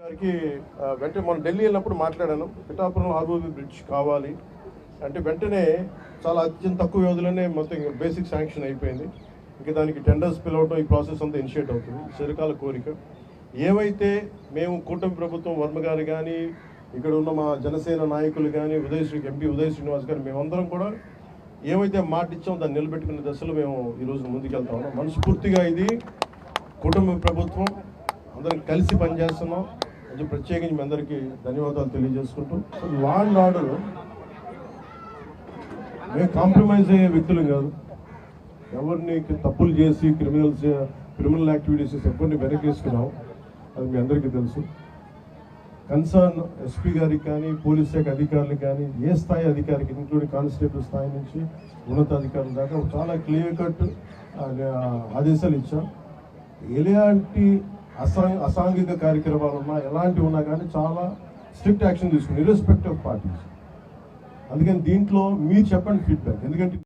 గారికి వెంటనే మనం ఢిల్లీ వెళ్ళినప్పుడు మాట్లాడాను పిఠాపురం హార్బర్ బ్రిడ్జ్ కావాలి అంటే వెంటనే చాలా అత్యంత తక్కువ వ్యవధిలోనే మొత్తం బేసిక్ శాంక్షన్ అయిపోయింది. ఇంకా దానికి టెండర్స్ పిలవటం ఈ ప్రాసెస్ అంతా ఇనిషియేట్ అవుతుంది. చిరకాల కోరిక. ఏవైతే మేము కూటమి ప్రభుత్వం వర్మ గారు కానీ ఇక్కడ ఉన్న మా జనసేన నాయకులు కానీ ఉదయ శ్రీ ఎంపీ ఉదయ శ్రీనివాస్ గారు మేమందరం కూడా ఏవైతే మాట ఇచ్చామో దాన్ని నిలబెట్టుకునే దశలో మేము ఈరోజు ముందుకెళ్తా ఉన్నాం. మనస్ఫూర్తిగా ఇది కుటుంబ ప్రభుత్వం అందరం కలిసి పనిచేస్తున్నాం. కొంచెం ప్రత్యేకించి మీ అందరికీ ధన్యవాదాలు తెలియజేసుకుంటూ. లా అండ్ ఆర్డర్ మేము కాంప్రమైజ్ అయ్యే వ్యక్తులు కాదు. ఎవరిని తప్పులు చేసి క్రిమినల్స్ క్రిమినల్ యాక్టివిటీస్ ఎవరిని వెనకేసుకున్నాం అది మీ అందరికీ తెలుసు. కన్సర్న్ ఎస్పీ గారికి కానీ పోలీస్ శాఖ అధికారులు కానీ ఏ స్థాయి అధికారికి ఇంక్లూడింగ్ కానిస్టేబుల్ స్థాయి నుంచి ఉన్నతాధికారుల దాకా చాలా క్లియర్ కట్ ఆదేశాలు ఇచ్చాం. ఎలాంటి అసాంఘ అసాంఘిక కార్యక్రమాలు ఉన్నా ఎలాంటివి ఉన్నా కానీ చాలా స్ట్రిక్ట్ యాక్షన్ తీసుకుని ఇర్రెస్పెక్ట్ ఆఫ్ పార్టీస్ అందుకని దీంట్లో మీరు చెప్పండి ఫీడ్బ్యాక్ ఎందుకంటే